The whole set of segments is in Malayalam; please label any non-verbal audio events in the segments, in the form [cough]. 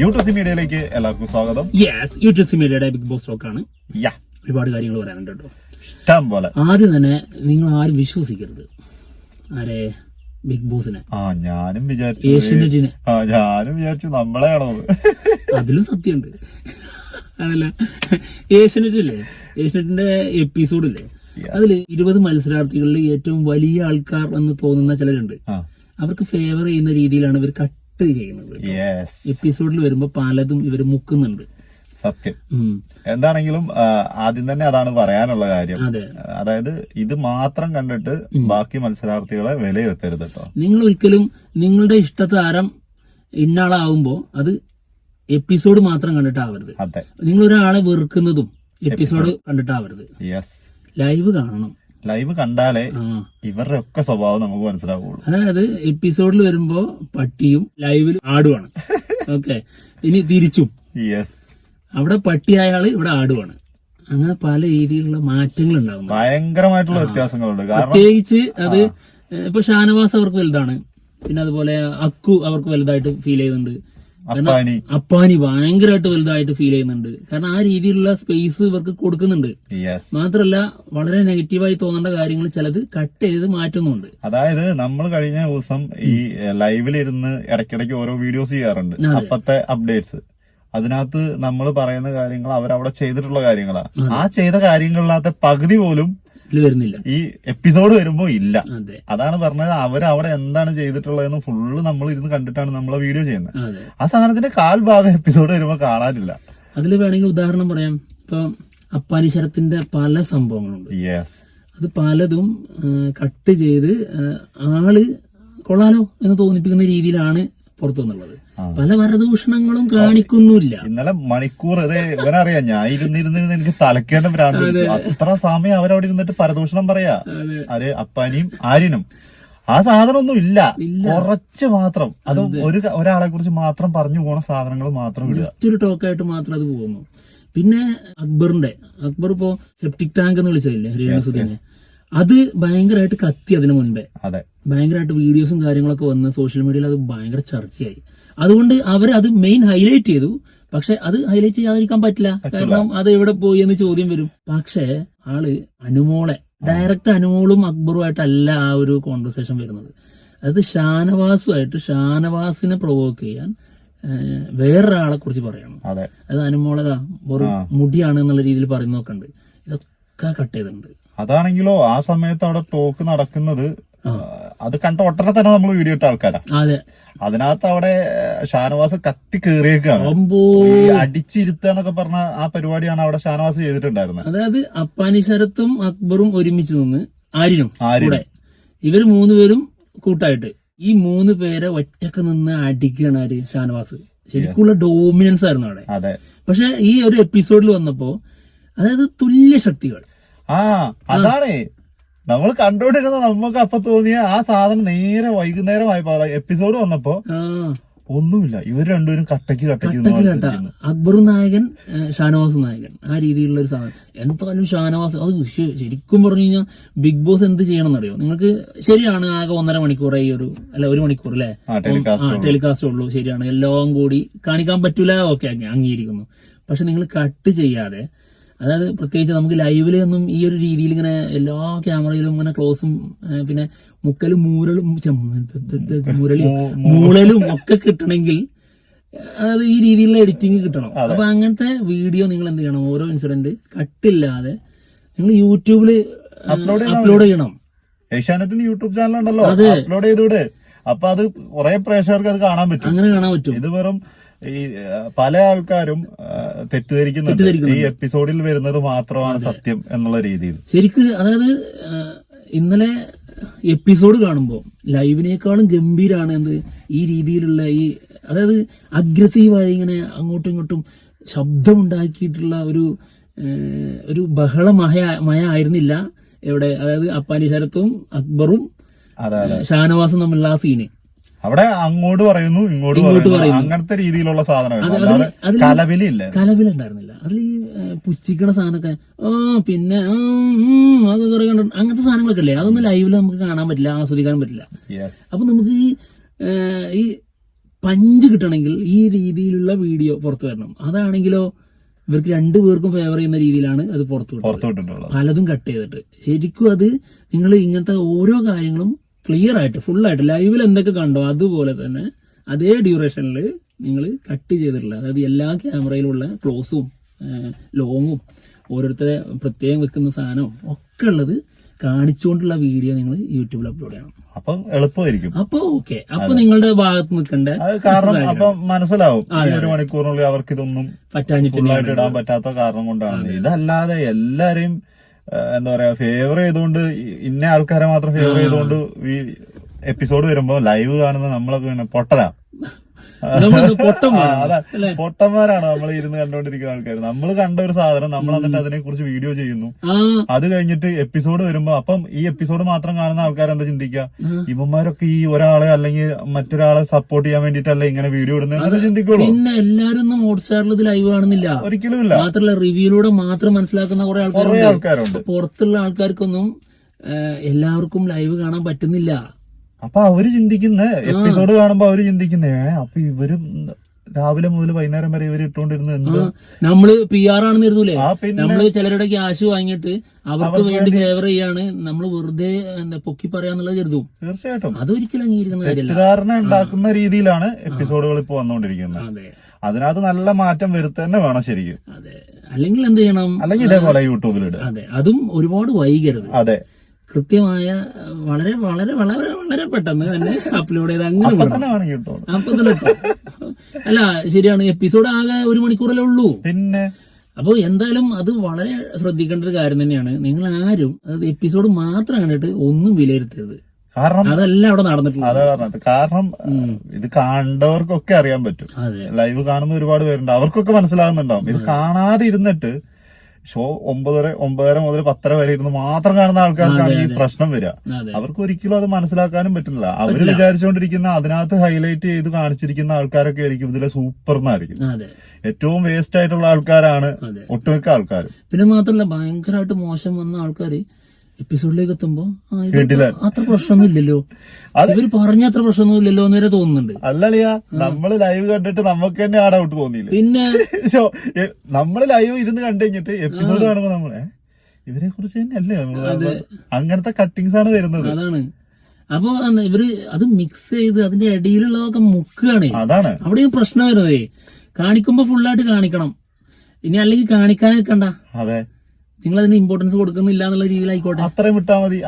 യൂട്യൂബ് മീഡിയയിലേക്ക് എല്ലാവർക്കും സ്വാഗതം. യെസ് യൂട്യൂബ് മീഡിയയുടെ ബിഗ് ബോസ് ആണ് യാ. ഒരുപാട് കാര്യങ്ങൾ പറയാനുണ്ട് കേട്ടോ. ഇഷ്ടം പോലെ. ആദ്യം തന്നെ നിങ്ങൾ ആരും വിശ്വസിക്കരുത്. ആരെ? ബിഗ് ബോസിനെ. ആ ഞാനും വിചാരിച്ചു ഏഷ്യനെറ്റിനെ. ആ ഞാനും വിചാരിച്ചു നമ്മളെയാണോ അതിലും സത്യമുണ്ട്. അതല്ല ഏഷ്യനെറ്റ് ഇല്ലേ ഏഷ്യനെറ്റിന്റെ എപ്പിസോഡ് ഇല്ലേ അതിൽ ഇരുപത് മത്സരാർത്ഥികളിൽ ഏറ്റവും വലിയ ആൾക്കാർ എന്ന് തോന്നുന്ന ചിലരുണ്ട്. അവർക്ക് ഫേവർ ചെയ്യുന്ന രീതിയിലാണ് ഇവർ കട്ട് ചെയ്യുന്നത് യെസ് എപ്പിസോഡിൽ വരുമ്പോൾ പലതും ഇവർ മുക്കുന്നുണ്ട്. സത്യം. എന്താണെങ്കിലും ആദ്യം തന്നെ അതാണ് പറയാനുള്ള കാര്യം. അതായത് ഇത് മാത്രം കണ്ടിട്ട് ബാക്കി മത്സരാർത്ഥികളെ വിലയിരുത്തരുത് കേട്ടോ. നിങ്ങൾ ഒരിക്കലും നിങ്ങളുടെ ഇഷ്ടതാരം ഇന്നാളാവുമ്പോൾ അത് എപ്പിസോഡ് മാത്രം കണ്ടിട്ടാവരുത്. നിങ്ങൾ ഒരാളെ വെറുക്കുന്നതും എപ്പിസോഡ് കണ്ടിട്ടാവരുത്. ലൈവ് കാണണം. ലൈവ് കണ്ടാലേ ഇവരുടെ ഒക്കെ സ്വഭാവം നമുക്ക് മനസ്സിലാവുള്ളൂ. അതായത് എപ്പിസോഡിൽ വരുമ്പോ പട്ടിയും ലൈവിൽ ആടുവാണ്. ഓക്കെ. ഇനി തിരിച്ചും. യെസ് അവിടെ പട്ടിയായ ആൾ ഇവിടെ ആടുവാണ്. അങ്ങനെ പല രീതിയിലുള്ള മാറ്റങ്ങൾ ഉണ്ടാവും ഭയങ്കരമായിട്ടുള്ള വ്യത്യാസങ്ങളുണ്ട്. പ്രത്യേകിച്ച് അത് ഇപ്പൊ ഷാനവാസ് അവർക്ക് വലുതാണ്. പിന്നെ അതുപോലെ അക്കു അവർക്ക് വലുതായിട്ട് ഫീൽ ചെയ്യുന്നുണ്ട്. അപ്പാനി. അപ്പാനി ഭയങ്കരമായിട്ട് വലുതായിട്ട് ഫീൽ ചെയ്യുന്നുണ്ട്. കാരണം ആ രീതിയിലുള്ള സ്പേസ് ഇവർക്ക് കൊടുക്കുന്നുണ്ട്. യെസ് മാത്രല്ല വളരെ നെഗറ്റീവായി തോന്നേണ്ട കാര്യങ്ങൾ ചിലത് കട്ട് ചെയ്ത് മാറ്റുന്നുണ്ട്. അതായത് നമ്മൾ കഴിഞ്ഞ ദിവസം ഈ ലൈവിലിരുന്ന് ഇടയ്ക്കിടയ്ക്ക് ഓരോ വീഡിയോസ് ചെയ്യാറുണ്ട്. അപ്പത്തെ അപ്ഡേറ്റ്സ് അതിനകത്ത് നമ്മൾ പറയുന്ന കാര്യങ്ങൾ അവരവിടെ ചെയ്തിട്ടുള്ള കാര്യങ്ങളാണ് ആ ചെയ്ത കാര്യങ്ങളിനകത്തെ പകുതി പോലും വരുന്നില്ല. ഈ എപ്പിസോഡ് വരുമ്പോ ഇല്ല. അതാണ് പറഞ്ഞത് അവരവിടെ എന്താണ് ചെയ്തിട്ടുള്ളതെന്ന് ഫുള്ള് നമ്മൾ ഇരുന്ന് കണ്ടിട്ടാണ് നമ്മളെ വീഡിയോ ചെയ്യുന്നത്. ആ സാധനത്തിന്റെ കാൽ ഭാഗം എപ്പിസോഡ് വരുമ്പോ കാണാനില്ല. അതിൽ വേണമെങ്കിൽ ഉദാഹരണം പറയാം. ഇപ്പൊ അപ്പാനി ശരത്തിന്റെ പല സംഭവങ്ങളുണ്ട്. യെസ് അത് പലതും കട്ട് ചെയ്ത് ആൾ കൊള്ളാലോ എന്ന് തോന്നിപ്പിക്കുന്ന രീതിയിലാണ് പുറത്തു വന്നുള്ളത്. ആ. പല വരദൂഷണങ്ങളും കാണിക്കുന്നുമില്ല. ഇന്നലെ മണിക്കൂർ അതെ ഇവനറിയാം ഞാൻ ഇരുന്നിരുന്ന് എനിക്ക് തലക്കേണ്ട ഭ്രാന്തി അത്ര സമയം അവരവിടെ ഇരുന്നിട്ട് പരദൂഷണം പറയാ. അത്. അപ്പാനിയും ആര്യനും. ആ സാധനം ഒന്നും ഇല്ല. കുറച്ച് മാത്രം. അത് ഒരു ഒരാളെ കുറിച്ച് മാത്രം പറഞ്ഞു പോണ സാധനങ്ങൾ മാത്രം ജസ്റ്റ് ഒരു ടോക്കായിട്ട് മാത്രം അത് പോകുന്നു. പിന്നെ അക്ബറിന്റെ അക്ബർ ഇപ്പോ സെപ്റ്റിക് ടാങ്ക് എന്ന് വിളിച്ചതല്ലേ? വിളിച്ചതില്ലേ രേണുസുദ്ദീനെ അത് ഭയങ്കരമായിട്ട് കത്തി അതിനു മുൻപേ. അതെ. ഭയങ്കരമായിട്ട് വീഡിയോസും കാര്യങ്ങളൊക്കെ വന്ന് സോഷ്യൽ മീഡിയയിൽ അത് ഭയങ്കര ചർച്ചയായി. അതുകൊണ്ട് അവർ അത് മെയിൻ ഹൈലൈറ്റ് ചെയ്തു. പക്ഷെ അത് ഹൈലൈറ്റ് ചെയ്യാതിരിക്കാൻ പറ്റില്ല. കാരണം അത് എവിടെ പോയി എന്ന് ചോദ്യം വരും. പക്ഷേ ആൾ അനുമോളെ ഡയറക്റ്റ് അനുമോളും അക്ബറുമായിട്ടല്ല ആ ഒരു കോൺവെർസേഷൻ വരുന്നത്. അത് ഷാനവാസുമായിട്ട് ഷാനവാസിനെ പ്രൊവോക്ക് ചെയ്യാൻ വേറൊരാളെ കുറിച്ച് പറയണം. അതെ. അനുമോളതാ വെറും മുടിയാണ് എന്നുള്ള രീതിയിൽ പറയുന്നതൊക്കെ ഉണ്ട്. ഇതൊക്കെ കട്ട് ചെയ്തിട്ടുണ്ട്. അതാണെങ്കിലോ ആ സമയത്ത് അവിടെ ടോക്ക് നടക്കുന്നത് അത് കണ്ട ഒട്ടനെ തന്നെ നമ്മൾ വീഡിയോ ഇട്ട ആൾക്കാരാ. അതെ. അതിനകത്ത് അവിടെ ഷാനവാസ് കത്തി കേറിയേക്കാണ്. അടിച്ചിരുത്തുക എന്നൊക്കെ പറഞ്ഞ ആ പരിപാടിയാണ് അവിടെ ഷാനവാസ് ചെയ്തിട്ടുണ്ടായിരുന്നത് അതായത് അപ്പാനി ശരത്തും അക്ബറും ഒരുമിച്ച് നിന്ന് ആരിനും ആര്യനും. കൂടെ ഇവർ മൂന്നുപേരും കൂട്ടായിട്ട്. ഈ മൂന്ന് പേരെ ഒറ്റയ്ക്ക് നിന്ന് അടിക്കുകയാണ് ആര്? ഷാനവാസ്. ശരിക്കുള്ള ഡോമിനൻസ് ആയിരുന്നു അവിടെ. അതെ. പക്ഷെ ഈ ഒരു എപ്പിസോഡിൽ വന്നപ്പോ അതായത് തുല്യ ശക്തികൾ. ആ അതാണ്. നമ്മൾ കണ്ടോണ്ടിരുന്ന നമുക്ക് അപ്പൊ തോന്നിയ ആ സാധനം നേരെ വൈകുന്നേരം വൈകുന്നേരമായപ്പോ എപ്പിസോഡ് വന്നപ്പോ ഒന്നുമില്ല. ഇവർ രണ്ടുപേരും കട്ടക്ക് കട്ടക്ക് അക്ബർ നായകൻ ഷാനവാസ് നായകൻ. ആ രീതിയിലുള്ള ഒരു സാധനം. എന്തായാലും ഷാനവാസ് അത് ശരിക്കും പറഞ്ഞു കഴിഞ്ഞാൽ ബിഗ് ബോസ് എന്ത് ചെയ്യണം എന്നറിയോ നിങ്ങൾക്ക് ശരിയാണ് ആകെ ഒന്നര മണിക്കൂർ ഈ ഒരു അല്ല ഒരു മണിക്കൂർ അല്ലേ? ആ ടെലികാസ്റ്റ് ഉള്ളൂ. ശരിയാണ്. എല്ലാം കൂടി കാണിക്കാൻ പറ്റൂല. ഓക്കെ അംഗീകരിക്കുന്നു പക്ഷെ നിങ്ങൾ കട്ട് ചെയ്യാതെ അതായത് പ്രത്യേകിച്ച് നമുക്ക് ലൈവിൽ ഒന്നും ഈ ഒരു രീതിയിൽ ഇങ്ങനെ എല്ലാ ക്യാമറയിലും ഇങ്ങനെ ക്ലോസും പിന്നെ മുക്കലും മൂരലും മൂരലും മൂളലും ഒക്കെ കിട്ടണമെങ്കിൽ അതായത് ഈ രീതിയിലുള്ള എഡിറ്റിംഗ് കിട്ടണം. അപ്പൊ അങ്ങനത്തെ വീഡിയോ നിങ്ങൾ എന്ത് ചെയ്യണം? ഓരോ ഇൻസിഡന്റ് കട്ടില്ലാതെ നിങ്ങൾ യൂട്യൂബിൽ അപ്ലോഡ് ചെയ്യണം. ഏഷ്യാനെറ്റിന് യൂട്യൂബ് ചാനൽ ഉണ്ടല്ലോ. അപ്ലോഡ് ചെയ്തൂടെ അപ്പൊ അത് കുറെ പ്രേക്ഷകർക്ക് അത് കാണാൻ പറ്റും. അങ്ങനെ കാണാൻ പറ്റും. ഇത് വെറും ഈ പല ആൾക്കാരും തെറ്റിദ്ധരിക്കുന്നുണ്ട്. ഈ എപ്പിസോഡിൽ വരുന്നത് മാത്രമാണ് സത്യം എന്നുള്ള രീതിയിൽ. ശരിക്ക് അതായത് ഇന്നലെ എപ്പിസോഡ് കാണുമ്പോൾ ലൈവിനേക്കാളും ഗംഭീരാണ് എന്ത് ഈ രീതിയിലുള്ള ഈ അതായത് അഗ്രസീവായി ഇങ്ങനെ അങ്ങോട്ടും ഇങ്ങോട്ടും ശബ്ദമുണ്ടാക്കിയിട്ടുള്ള ഒരു ഒരു ബഹളമയ മയ ആയിരുന്നില്ല. എവിടെ? അതായത് അപ്പാലി ശരത്തും അക്ബറും ഷാനവാസും തമ്മിലുള്ള ആ സീന് അവിടെ അങ്ങോട്ട് പറയുന്നു ഇങ്ങോട്ട് പറയുന്നു. അങ്ങനത്തെ രീതിയിലുള്ള അതിൽ കലവിലില്ല. കലവിലുണ്ടായിരുന്നില്ല. അതിൽ ഈ പുച്ചിക്കണ സാധനമൊക്കെ ആ പിന്നെ അതൊക്കെ കുറെ അങ്ങനത്തെ സാധനങ്ങളൊക്കെ അല്ലേ അതൊന്നും ലൈവിൽ നമുക്ക് കാണാൻ പറ്റില്ല ആസ്വദിക്കാൻ പറ്റില്ല. അപ്പൊ നമുക്ക് ഈ ഈ പഞ്ച് കിട്ടണമെങ്കിൽ ഈ രീതിയിലുള്ള വീഡിയോ പുറത്തു വരണം. അതാണെങ്കിലോ ഇവർക്ക് രണ്ടു പേർക്കും ഫേവർ ചെയ്യുന്ന രീതിയിലാണ് അത് പുറത്തു വിട്ടത്. പലതും കട്ട് ചെയ്തിട്ട്. ശരിക്കും അത് നിങ്ങൾ ഇങ്ങനത്തെ ഓരോ കാര്യങ്ങളും ക്ലിയർ ആയിട്ട് ഫുള്ളായിട്ട് ആയിട്ട് ലൈവിൽ എന്തൊക്കെ കണ്ടോ അതുപോലെ തന്നെ അതേ ഡ്യൂറേഷനിൽ നിങ്ങൾ കട്ട് ചെയ്തിട്ടില്ല അതായത് എല്ലാ ക്യാമറയിലുള്ള ക്ലോസും ലോങ്ങും ഓരോരുത്തരെ പ്രത്യേകം വെക്കുന്ന സാധനവും ഒക്കെ ഉള്ളത് കാണിച്ചുകൊണ്ടുള്ള വീഡിയോ നിങ്ങൾ യൂട്യൂബിൽ അപ്ലോഡ് ചെയ്യണം. അപ്പം എളുപ്പമായിരിക്കും. അപ്പൊ ഓക്കെ. അപ്പൊ നിങ്ങളുടെ ഭാഗത്ത് നിൽക്കേണ്ട? കാരണം അപ്പം മനസ്സിലാവും. ഒരു മണിക്കൂറിനുള്ളിൽ അവർക്ക് ഇതൊന്നും ഇടാൻ പറ്റാത്ത കാരണം കൊണ്ടാണ്. ഇതല്ലാതെ എല്ലാരെയും എന്താ പറയാ ഫേവർ ചെയ്തുകൊണ്ട് ഇന്ന ആൾക്കാരെ മാത്രം ഫേവർ ചെയ്തുകൊണ്ട് ഈ എപ്പിസോഡ് വരുമ്പോ ലൈവ് കാണുന്ന നമ്മളൊക്കെ ഇങ്ങനെ പൊട്ടന്മാരാണ് നമ്മൾ ഇരുന്ന് കണ്ടോണ്ടിരിക്കുന്ന ആൾക്കാർ നമ്മൾ കണ്ട ഒരു സാധനം നമ്മൾ എന്നിട്ട് അതിനെ കുറിച്ച് വീഡിയോ ചെയ്യുന്നു. അത് കഴിഞ്ഞിട്ട് എപ്പിസോഡ് വരുമ്പോ അപ്പം ഈ എപ്പിസോഡ് മാത്രം കാണുന്ന ആൾക്കാർ എന്താ ചിന്തിക്കുക ഇവന്മാരൊക്കെ ഈ ഒരാളെ അല്ലെങ്കിൽ മറ്റൊരാളെ സപ്പോർട്ട് ചെയ്യാൻ വേണ്ടിട്ടല്ലേ ഇങ്ങനെ വീഡിയോ ഇടുന്നത് ചിന്തിക്കുള്ളൂ. പിന്നെ എല്ലാരും ഒന്നും ഹോട്ട്സ്റ്റാറിൽ ഇത് ലൈവ് കാണുന്നില്ല. ഒരിക്കലും ഇല്ല. മാത്രല്ല റിവ്യൂലൂടെ മാത്രം മനസ്സിലാക്കുന്ന കുറെ ആൾക്കാരുണ്ട്. പുറത്തുള്ള ആൾക്കാർക്കൊന്നും എല്ലാവർക്കും ലൈവ് കാണാൻ പറ്റുന്നില്ല. അപ്പൊ അവർ ചിന്തിക്കുന്ന എപ്പിസോഡ് കാണുമ്പോ അവർ ചിന്തിക്കുന്നേ അപ്പൊ ഇവരും രാവിലെ മുതൽ വൈകുന്നേരം വരെ ഇവർ ഇട്ടുകൊണ്ടിരുന്നത് എന്ത്? നമ്മൾ പി ആർ ആണെന്ന് ഇരുന്നൂലേ നമ്മൾ ചിലരുടെ ക്യാഷ് വാങ്ങിയിട്ട് അവർക്ക് വേണ്ടി ഫേവർ ചെയ്യാണ് നമ്മൾ വെറുതെ എന്താ പൊക്കി പറയാന്നുള്ളത് കരുതും. തീർച്ചയായിട്ടും. അതൊരിക്കലും അംഗീകരിക്കുന്ന കാര്യമല്ല. തെറ്റിദ്ധാരണ ഉണ്ടാക്കുന്ന രീതിയിലാണ് എപ്പിസോഡുകൾ ഇപ്പൊ വന്നുകൊണ്ടിരിക്കുന്നത് അതെ. അതിനകത്ത് നല്ല മാറ്റം വരുത്തന്നെ വേണം ശരിക്കും. അതെ. അല്ലെങ്കിൽ എന്ത് ചെയ്യണം? അല്ലെങ്കിൽ ഇതേപോലെ യൂട്യൂബിലിടുക. അതെ. അതും ഒരുപാട് വൈകരുത്. അതെ. കൃത്യമായ വളരെ വളരെ വളരെ വളരെ പെട്ടെന്ന് തന്നെ അപ്ലോഡ് ചെയ്ത് അങ്ങനെ അപ്പൊ തന്നെ. അല്ല ശരിയാണ് എപ്പിസോഡ് ആകെ ഒരു മണിക്കൂറല്ലേ ഉള്ളൂ. പിന്നെ? അപ്പോൾ എന്തായാലും അത് വളരെ ശ്രദ്ധിക്കേണ്ട ഒരു കാര്യം തന്നെയാണ്. നിങ്ങൾ ആരും അത് എപ്പിസോഡ് മാത്രം കണ്ടിട്ട് ഒന്നും വിലയിരുത്തരുത്. കാരണം അതല്ല അവിടെ നടന്നിട്ടുള്ളത്. അതാ പറഞ്ഞത്. കാരണം ഇത് കണ്ടവർക്കൊക്കെ അറിയാൻ പറ്റും. ലൈവ് കാണുന്ന ഒരുപാട് പേരുണ്ട്. അവർക്കൊക്കെ മനസ്സിലാകുന്നുണ്ടാവും. ഇത് കാണാതെ ഇരുന്നിട്ട് ഷോ ഒമ്പതര ഒമ്പതര മുതൽ പത്തര വരെ ഇരുന്ന് മാത്രം കാണുന്ന ആൾക്കാർക്കാണ് ഈ പ്രശ്നം വരിക. അവർക്ക് ഒരിക്കലും അത് മനസ്സിലാക്കാനും പറ്റുന്നില്ല അവർ വിചാരിച്ചുകൊണ്ടിരിക്കുന്ന അതിനകത്ത് ഹൈലൈറ്റ് ചെയ്ത് കാണിച്ചിരിക്കുന്ന ആൾക്കാരൊക്കെ ആയിരിക്കും. ഇതിലെ സൂപ്പർ എന്നായിരിക്കും അതെ. ഏറ്റവും വേസ്റ്റ് ആയിട്ടുള്ള ആൾക്കാരാണ് ഒട്ടുമിക്ക ആൾക്കാർ പിന്നെ മാത്രല്ല ഭയങ്കരമായിട്ട് മോശം വന്ന ആൾക്കാര് എപ്പിസോഡിലേക്ക് എത്തുമ്പോ അത്ര പ്രശ്നമൊന്നും ഇല്ലല്ലോ ഇവർ പറഞ്ഞ അത്ര പ്രശ്നമൊന്നും ഇല്ലല്ലോ എന്ന് വരെ തോന്നുന്നുണ്ട്. അല്ലളിയാ നമ്മൾ ലൈവ് കണ്ടിട്ട് നമുക്ക് തന്നെ ആ ഡൗട്ട് തോന്നിയില്ല? പിന്നെ [laughs] നമ്മൾ ലൈവ് ഇരുന്ന് കണ്ടു കഴിഞ്ഞിട്ട് എപ്പിസോഡ് കാണുമ്പോ നമ്മളെ ഇവരെ കുറിച്ച് തന്നെയല്ലേ നമ്മൾ അങ്ങനത്തെ കട്ടിങ്സ് ആണ് വരുന്നത്. അതാണ്. അപ്പൊ ഇവർ അത് മിക്സ് ചെയ്ത് അതിന്റെ ഇടയിലുള്ളതൊക്കെ മുക്കുകയാണ്. അതാണ്. അവിടെയും പ്രശ്നം വരുന്നതേ. കാണിക്കുമ്പോ ഫുള്ളായിട്ട് കാണിക്കണം. ഇനി അല്ലെങ്കിൽ കാണിക്കാൻ നിൽക്കണ്ട അതെ. നിങ്ങൾ അതിന് ഇമ്പോർട്ടൻസ് കൊടുക്കുന്നില്ല എന്നുള്ള രീതിയിലായിക്കോട്ടെ? അത്രയും വിട്ടാൽ മതി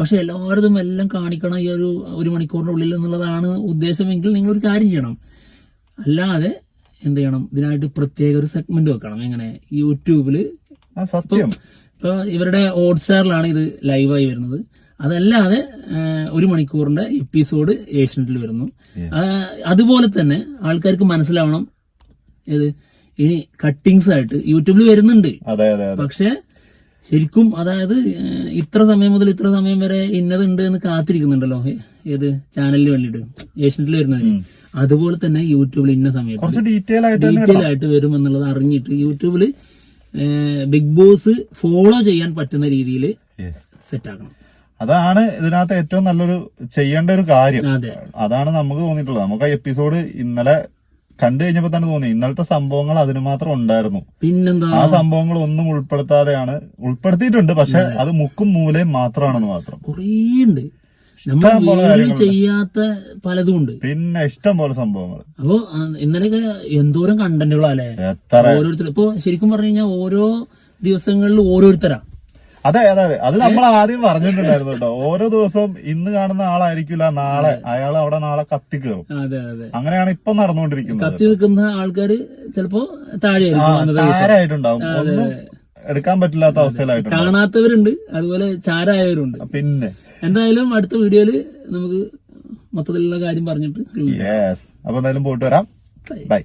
പക്ഷെ എല്ലാവരും എല്ലാം കാണിക്കണം ഈ ഒരു ഒരു മണിക്കൂറിന്റെ ഉള്ളിൽ എന്നുള്ളതാണ് ഉദ്ദേശമെങ്കിൽ നിങ്ങൾ ഒരു കാര്യം ചെയ്യണം. അല്ലാതെ എന്ത് ചെയ്യണം? ഇതിനായിട്ട് പ്രത്യേക ഒരു സെഗ്മെന്റ് വെക്കണം. എങ്ങനെ? യൂട്യൂബിൽ സത്യം. ഇപ്പൊ ഇവരുടെ ഹോട്ട്സ്റ്റാറിലാണ് ഇത് ലൈവായി വരുന്നത്. അതല്ലാതെ ഒരു മണിക്കൂറിന്റെ എപ്പിസോഡ് ഏഷ്യനെറ്റിൽ വരുന്നു. അതുപോലെ തന്നെ ആൾക്കാർക്ക് മനസ്സിലാവണം. ഏത്? ഇനി കട്ടിങ്സ് ആയിട്ട് യൂട്യൂബിൽ വരുന്നുണ്ട്. പക്ഷെ ശരിക്കും അതായത് ഇത്ര സമയം മുതൽ ഇത്ര സമയം വരെ ഇന്നതുണ്ട് എന്ന് കാത്തിരിക്കുന്നുണ്ടല്ലോ. ഏത് ചാനലിന് വേണ്ടിയിട്ട്. ഏഷ്യനെറ്റിൽ വരുന്നതിന് അതുപോലെ തന്നെ യൂട്യൂബിൽ ഇന്ന സമയത്ത്. ഡീറ്റെയിൽ ആയിട്ട് വരും എന്നുള്ളത് അറിഞ്ഞിട്ട് യൂട്യൂബിൽ ബിഗ് ബോസ് ഫോളോ ചെയ്യാൻ പറ്റുന്ന രീതിയിൽ സെറ്റ് ആക്കണം. അതാണ് ഇതിനകത്ത് ഏറ്റവും നല്ലൊരു ചെയ്യേണ്ട ഒരു കാര്യം. അതാണ് നമുക്ക് തോന്നിയിട്ടുള്ളത്. നമുക്ക് ആ എപ്പിസോഡ് ഇന്നലെ കണ്ടു കഴിഞ്ഞപ്പോ തന്നെ തോന്നി. ഇന്നലത്തെ സംഭവങ്ങൾ അതിന് മാത്രം ഉണ്ടായിരുന്നു. പിന്നെന്താ? ആ സംഭവങ്ങൾ ഒന്നും ഉൾപ്പെടുത്താതെയാണ് ഉൾപ്പെടുത്തിയിട്ടുണ്ട്. പക്ഷെ അത്. മുക്കും മൂലയും മാത്രമാണെന്ന് മാത്രം. കുറേ ഉണ്ട്. നമ്മൾ ചെയ്യാത്ത പലതും ഉണ്ട്. പിന്നെ ഇഷ്ടം പോലെ സംഭവങ്ങൾ. അപ്പോ ഇന്നലെയൊക്കെ എന്തോരം കണ്ടന്റുകളാ അല്ലെ? ഓരോരുത്തർ ഇപ്പൊ ശരിക്കും പറഞ്ഞു കഴിഞ്ഞാൽ ഓരോ ദിവസങ്ങളിൽ ഓരോരുത്തരാ. അതെ അതെ അതെ. അത് നമ്മൾ ആദ്യം പറഞ്ഞിട്ടുണ്ടായിരുന്നു കേട്ടോ. ഓരോ ദിവസവും ഇന്ന് കാണുന്ന ആളായിരിക്കില്ല നാളെ അയാൾ അവിടെ നാളെ കത്തി കയറും. അതെ അതെ. അങ്ങനെയാണ് ഇപ്പൊ നടന്നുകൊണ്ടിരിക്കുന്നത് കത്തി നിൽക്കുന്ന ആൾക്കാര് ചിലപ്പോ താഴെയായിട്ടുണ്ടാവും ഒന്നും എടുക്കാൻ പറ്റില്ലാത്ത അവസ്ഥയിലായിട്ട് കാണാത്തവരുണ്ട് അതുപോലെ ചാരായവരുണ്ട്. പിന്നെ? എന്തായാലും അടുത്ത വീഡിയോയിൽ നമുക്ക് മൊത്തത്തിലുള്ള കാര്യം പറഞ്ഞിട്ട് യെസ് അപ്പൊ എന്തായാലും പോയിട്ട് വരാം. ബൈ